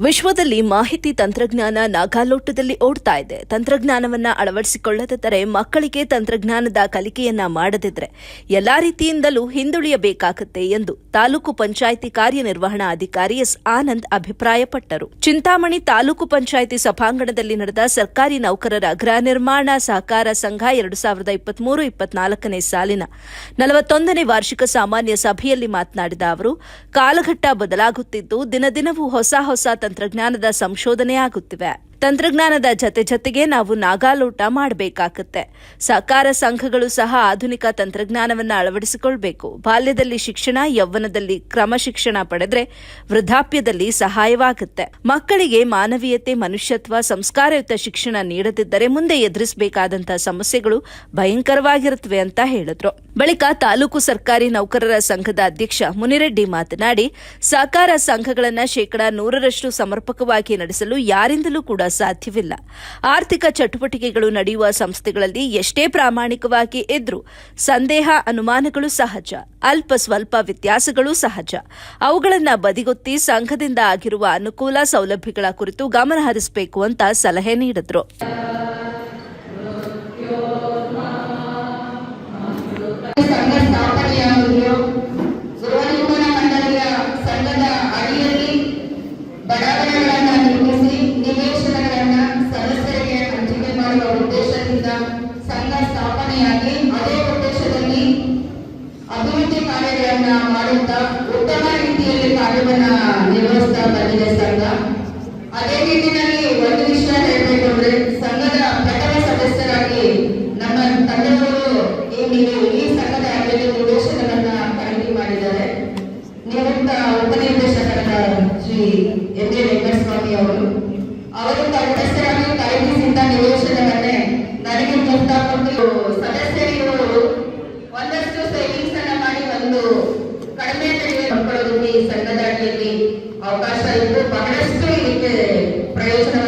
ವಿಶ್ವದಲ್ಲಿ ಮಾಹಿತಿ ತಂತ್ರಜ್ಞಾನ ನಾಗಾಲೋಟದಲ್ಲಿ ಓಡ್ತಾ ಇದೆ. ತಂತ್ರಜ್ಞಾನವನ್ನ ಅಳವಡಿಸಿಕೊಳ್ಳದಿದ್ದರೆ ಮಕ್ಕಳಿಗೆ ತಂತ್ರಜ್ಞಾನದ ಕಲಿಕೆಯನ್ನ ಮಾಡದಿದ್ರೆ ಎಲ್ಲಾ ರೀತಿಯಿಂದಲೂ ಹಿಂದುಳಿಯಬೇಕಾಗುತ್ತೆ ಎಂದು ತಾಲೂಕು ಪಂಚಾಯಿತಿ ಕಾರ್ಯನಿರ್ವಹಣಾ ಅಧಿಕಾರಿ ಎಸ್. ಆನಂದ್ ಅಭಿಪ್ರಾಯಪಟ್ಟರು. ಚಿಂತಾಮಣಿ ತಾಲೂಕು ಪಂಚಾಯಿತಿ ಸಭಾಂಗಣದಲ್ಲಿ ನಡೆದ ಸರ್ಕಾರಿ ನೌಕರರ ಗೃಹ ನಿರ್ಮಾಣ ಸಹಕಾರ ಸಂಘ ಎರಡು ಸಾವಿರದ ಇಪ್ಪತ್ಮೂರು ಇಪ್ಪತ್ನಾಲ್ಕನೇ ಸಾಲಿನ ನಲವತ್ತೊಂದನೇ ವಾರ್ಷಿಕ ಸಾಮಾನ್ಯ ಸಭೆಯಲ್ಲಿ ಮಾತನಾಡಿದ ಅವರು, ಕಾಲಘಟ್ಟ ಬದಲಾಗುತ್ತಿದ್ದು ದಿನದಿನವೂ ಹೊಸ ಹೊಸ ತಂತ್ರಜ್ಞಾನದ ಸಂಶೋಧನೆ ಆಗುತ್ತಿವೆ ತಂತ್ರಜ್ಞಾನದ ಜತೆ ಜತೆಗೆ ನಾವು ನಾಗಾಲೋಟ ಮಾಡಬೇಕಾಗುತ್ತೆ. ಸಹಕಾರ ಸಂಘಗಳು ಸಹ ಆಧುನಿಕ ತಂತ್ರಜ್ಞಾನವನ್ನು ಅಳವಡಿಸಿಕೊಳ್ಬೇಕು. ಬಾಲ್ಯದಲ್ಲಿ ಶಿಕ್ಷಣ, ಯೌವನದಲ್ಲಿ ಕ್ರಮ ಶಿಕ್ಷಣ ಪಡೆದ್ರೆ ವೃದ್ಧಾಪ್ಯದಲ್ಲಿ ಸಹಾಯವಾಗುತ್ತೆ. ಮಕ್ಕಳಿಗೆ ಮಾನವೀಯತೆ, ಮನುಷ್ಯತ್ವ, ಸಂಸ್ಕಾರಯುತ ಶಿಕ್ಷಣ ನೀಡದಿದ್ದರೆ ಮುಂದೆ ಎದುರಿಸಬೇಕಾದಂತಹ ಸಮಸ್ಯೆಗಳು ಭಯಂಕರವಾಗಿರುತ್ತವೆ ಅಂತ ಹೇಳಿದ್ರು. ಬಳಿಕ ತಾಲೂಕು ಸರ್ಕಾರಿ ನೌಕರರ ಸಂಘದ ಅಧ್ಯಕ್ಷ ಮುನಿರೆಡ್ಡಿ ಮಾತನಾಡಿ, ಸಹಕಾರ ಸಂಘಗಳನ್ನ ಶೇಕಡಾ ನೂರರಷ್ಟು ಸಮರ್ಪಕವಾಗಿ ನಡೆಸಲು ಯಾರಿಂದಲೂ ಕೂಡ ಸಾಧ್ಯವಿಲ್ಲ. ಆರ್ಥಿಕ ಚಟುವಟಿಕೆಗಳು ನಡೆಯುವ ಸಂಸ್ಥೆಗಳಲ್ಲಿ ಎಷ್ಟೇ ಪ್ರಾಮಾಣಿಕವಾಗಿ ಇದ್ರೂ ಸಂದೇಹ, ಅನುಮಾನಗಳು ಸಹಜ. ಅಲ್ಪ ಸ್ವಲ್ಪ ವ್ಯತ್ಯಾಸಗಳು ಸಹಜ. ಅವುಗಳನ್ನು ಬದಿಗೊತ್ತಿ ಸಂಘದಿಂದ ಆಗಿರುವ ಅನುಕೂಲ ಸೌಲಭ್ಯಗಳ ಕುರಿತು ಗಮನ ಹರಿಸಬೇಕು ಅಂತ ಸಲಹೆ ನೀಡಿದ್ರು. ಬಡಾವಣೆಗಳನ್ನು ನಿರ್ಮಿಸಿ ನಿವೇಶನಗಳನ್ನು ಸಂಘ ಸ್ಥಾಪನೆಯಾಗಿ ಅದೇ ಉದ್ದೇಶದಲ್ಲಿ ಅಭಿವೃದ್ಧಿ ಕಾರ್ಯಗಳನ್ನ ಮಾಡುತ್ತಾ ಉತ್ತಮ ರೀತಿಯಲ್ಲಿ ಕಾರ್ಯವನ್ನ ನಿರ್ವಹಿಸ್ತಾ ಬಂದಿದೆ ಸಂಘ. ಅದೇ ನಿಟ್ಟಿನಲ್ಲಿ ಒಂದು ವಿಷಯ ಹೇಳಬೇಕು ಅಂದ್ರೆ ಸಂಘದ ಪ್ರಥಮ ಸದಸ್ಯರಾಗಿ ನಮ್ಮ ತಂದೆಯವರು ಈ ಒಂದು ಕಡಿಮೆ ಪಡ್ಕೊಳ್ಳೋದಕ್ಕೆ ಈ ಸಂಘದ ಅವಕಾಶ ಇದ್ದು ಬಹಳಷ್ಟು ಇದಕ್ಕೆ ಪ್ರಯೋಜನವನ್ನ